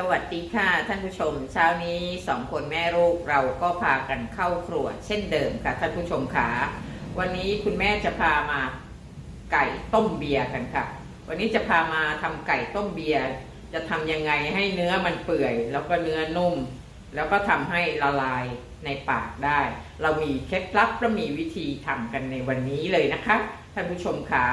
สวัสดีค่ะท่านผู้ชม เช้านี้สองคนแม่ลูกเราก็พากันเข้าครัว เช่นเดิมค่ะท่านผู้ชมค่ะวันนี้คุณแม่จะพามาไก่ต้มเบียร์กันค่ะ วันนี้จะพามาทำไก่ต้มเบียร์จะทำยังไงให้เนื้อมันเปื่อย แล้วก็เนื้อนุ่ม แล้วก็ทำให้ละลายในปากได้ เรามีเคล็ดลับและมีวิธีทำกันในวันนี้เลยนะคะท่านผู้ชมค่ะ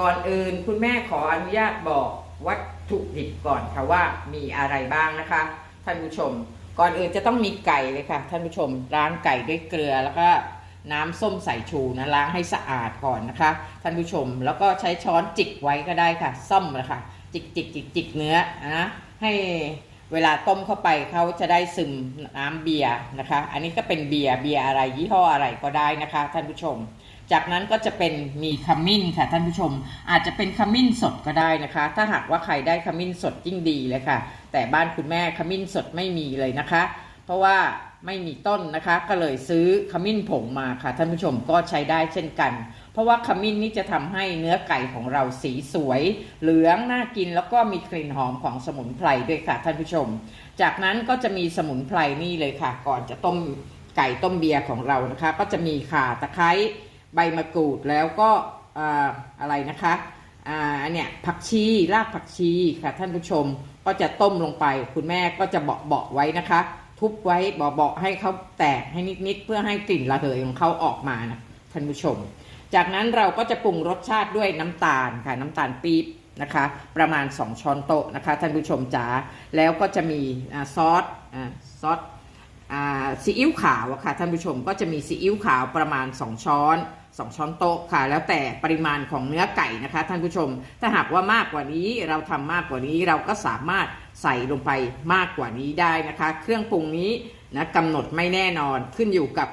ก่อนอื่นคุณแม่ขออนุญาตบอกวัต ถุดิบก่อนค่ะว่ามีอะไรบ้างนะคะ ท่านผู้ชม ก่อนอื่นจะต้องมีไก่เลยค่ะ ท่านผู้ชมล้างไก่ด้วยเกลือแล้วก็น้ำส้มสายชูนะล้างให้สะอาดก่อนนะคะ ท่านผู้ชมแล้วก็ใช้ช้อนจิกไว้ก็ได้ค่ะซ่อมนะคะจิกจิกจิกจิกเนื้อนะให้เวลาต้มเข้าไปเขาจะได้ซึมน้ำเบียร์นะคะ อันนี้ก็เป็นเบียร์เบียร์อะไรยี่ห้ออะไรก็ได้นะคะ ท่านผู้ชม จากนั้นก็จะเป็นมีขมิ้นค่ะท่านผู้ชม อาจจะเป็นขมิ้นสดก็ได้นะคะ ถ้าหากว่าใครได้ขมิ้นสดยิ่งดีเลยค่ะ แต่บ้านคุณแม่ขมิ้นสดไม่มีเลยนะคะ เพราะว่าไม่มีต้นนะคะ ก็เลยซื้อขมิ้นผงมาค่ะท่านผู้ชมก็ใช้ได้เช่นกัน เพราะว่าขมิ้นนี่จะทำให้เนื้อไก่ของเราสีสวย เหลืองน่ากินแล้วก็มีกลิ่นหอมของสมุนไพรด้วยค่ะท่านผู้ชม จากนั้นก็จะมีสมุนไพรนี่เลยค่ะ ก่อนจะต้มไก่ต้มเบียร์ของเรานะคะ ก็จะมีข่าตะไคร้ ใบมะกรูดแล้วก็ออะไรนะคะอ่าอันเนี้ยผักชีรากผักชีค่ะท่านผู้ชมก็จะต้มลงไป คุณแม่ก็จะเบาเบาๆไว้นะคะ ทุบไว้เบาๆให้เขาแตกให้นิดๆเพื่อให้กลิ่นระเหยของเขาออกมานะท่านผู้ชม จากนั้นเราก็จะปรุงรสชาติด้วยน้ำตาลค่ะน้ำตาลปี๊บนะคะ ประมาณ 2 ช้อนโต๊ะนะคะท่านผู้ชมจ๋าแล้วก็จะมีอซอสอซอสอซีอิ๊วขาวค่ะท่านผู้ชมก็จะมีซีอิ๊วขาวประมาณ 2 ช้อน 2 ช้อนโต๊ะค่ะ แล้วแต่ปริมาณของเนื้อไก่นะคะ ท่านผู้ชม ถ้าหากว่ามากกว่านี้เราทำมากกว่านี้เราก็สามารถใส่ลงไปมากกว่านี้ได้นะคะ เครื่องปรุงนี้นะกำหนดไม่แน่นอนขึ้นอยู่กับ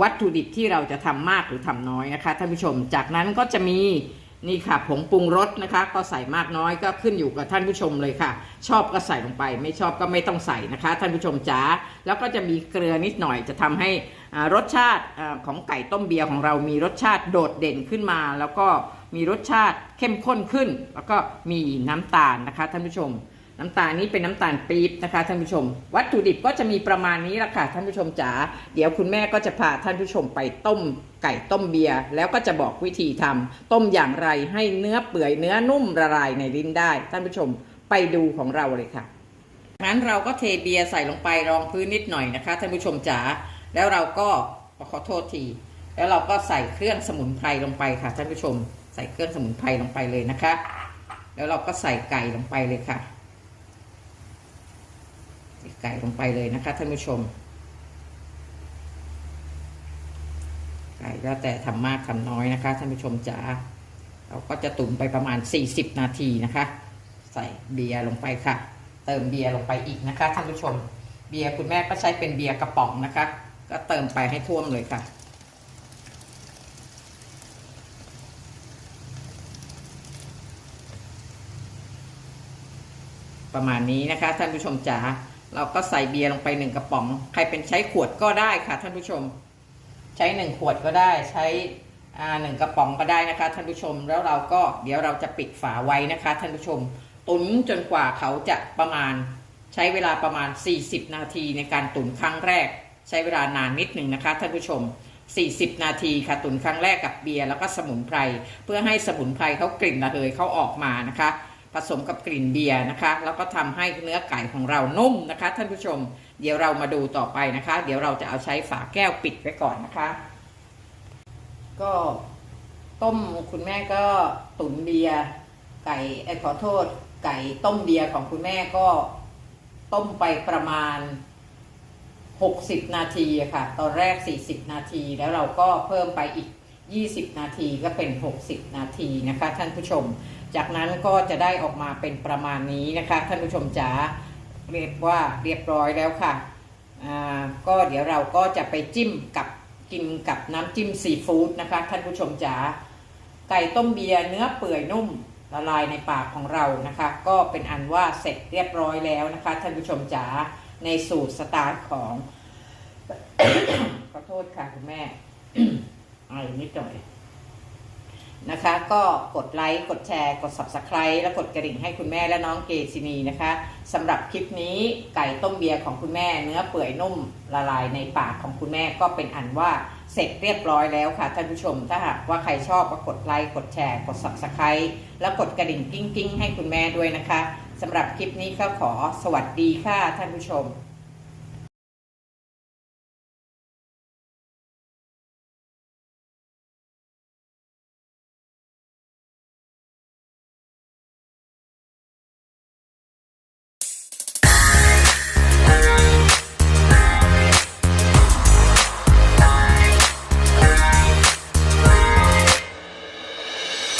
วัตถุดิบที่เราจะทำมากหรือทำน้อยนะคะท่านผู้ชม จากนั้นก็จะมี นี่ค่ะผงปรุงรสนะคะ ก็ใส่มากน้อยก็ขึ้นอยู่กับท่านผู้ชมเลยค่ะ ชอบก็ใส่ลงไป ไม่ชอบก็ไม่ต้องใส่นะคะ ท่านผู้ชมจ๋าแล้วก็จะมีเกลือนิดหน่อยจะทำให้รสชาติของไก่ต้มเบียร์ของเรามีรสชาติโดดเด่นขึ้นมา แล้วก็มีรสชาติเข้มข้นขึ้น แล้วก็มีน้ำตาลนะคะ ท่านผู้ชม น้ำตาลนี้เป็นน้ำตาลปี๊บนะคะท่านผู้ชม วัตถุดิบก็จะมีประมาณนี้ละค่ะท่านผู้ชมจ๋าเดี๋ยวคุณแม่ก็จะพาท่านผู้ชมไปต้มไก่ต้มเบียร์แล้วก็จะบอกวิธีทำต้มอย่างไรให้เนื้อเปื่อยเนื้อนุ่มละลายในลิ้นได้ ท่านผู้ชมไปดูของเราเลยค่ะงั้นเราก็เทเบียร์ใส่ลงไปรองพื้นนิดหน่อยนะคะท่านผู้ชมจ๋าแล้วเราก็ขอโทษทีแล้วเราก็ใส่เครื่องสมุนไพรลงไปค่ะท่านผู้ชม ใส่เครื่องสมุนไพรลงไปเลยนะคะ แล้วเราก็ใส่ไก่ลงไปเลยค่ะ ไก่ลงไปเลยนะคะท่านผู้ชม ไก่แล้วแต่ทำมากทำน้อยนะคะท่านผู้ชมจ๋าเราก็จะตุ๋นไปประมาณ 40 นาทีนะคะ ใส่เบียร์ลงไปค่ะ เติมเบียร์ลงไปอีกนะคะท่านผู้ชม เบียร์คุณแม่ก็ใช้เป็นเบียร์กระป๋องนะคะ ก็เติมไปให้ท่วมเลยค่ะประมาณนี้นะคะท่านผู้ชมจ๋า เราก็ใส่เบียร์ลงไปหนึ่งกระป๋อง ใครเป็นใช้ขวดก็ได้ค่ะท่านผู้ชม ใช้หนึ่งขวดก็ได้ ใช้หนึ่งกระป๋องก็ได้นะคะท่านผู้ชม แล้วเราก็เดี๋ยวเราจะปิดฝาไว้นะคะท่านผู้ชม ตุ๋นจนกว่าเขาจะประมาณ ใช้เวลาประมาณ 40 นาทีในการตุ๋นครั้งแรก ใช้เวลานานนิดหนึ่งนะคะท่านผู้ชม 40 นาทีค่ะตุ๋นครั้งแรกกับเบียร์แล้วก็สมุนไพรเพื่อให้สมุนไพรเขากลิ่นระเหยเขาออกมานะคะ ผสมกับกลิ่นเบียร์นะคะ แล้วก็ทำให้เนื้อไก่ของเรานุ่มนะคะ ท่านผู้ชม เดี๋ยวเรามาดูต่อไปนะคะ เดี๋ยวเราจะเอาใช้ฝาแก้วปิดไว้ก่อนนะคะ ก็ต้มคุณแม่ก็ตุ๋นเบียร์ไก่เอขอโทษ ไก่ต้มเบียร์ของคุณแม่ก็ต้มไปประมาณ 60 นาทีค่ะ ตอนแรก 40 นาทีแล้วเราก็เพิ่มไปอีก 20 นาทีก็เป็น 60 นาทีนะคะ ท่านผู้ชม จากนั้นก็จะได้ออกมาเป็นประมาณนี้นะคะ ท่านผู้ชมจ๋าเรียกว่าเรียบร้อยแล้วค่ะอ่าก็เดี๋ยวเราก็จะไปจิ้มกับกินกับน้ำจิ้มซีฟู้ดนะคะ ท่านผู้ชมจ๋าไก่ต้มเบียร์เนื้อเปื่อยนุ่มละลายในปากของเรานะคะ ก็เป็นอันว่าเสร็จเรียบร้อยแล้วนะคะ ท่านผู้ชมจ๋าในสูตรสไตล์ของขอโทษค่ะคุณแม่ ไอ้นิดหน่อยนะคะ ก็กดไลค์กดแชร์ กด Subscribe และกดกระดิ่งให้คุณแม่และน้องเกซินีนะคะสำหรับคลิปนี้ไก่ต้มเบียร์ของคุณแม่เนื้อเปื่อยนุ่มละลายในปากของคุณแม่ก็เป็นอันว่าเสร็จเรียบร้อยแล้วค่ะท่านผู้ชม ถ้าหากว่าใครชอบก็กดไลค์กดแชร์ กด Subscribe แล้วกดกระดิ่งกิ้งกิ้งๆ ให้คุณแม่ด้วยนะคะสำหรับคลิปนี้ก็ขอสวัสดีค่ะท่านผู้ชม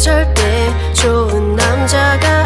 절대 좋은 남자가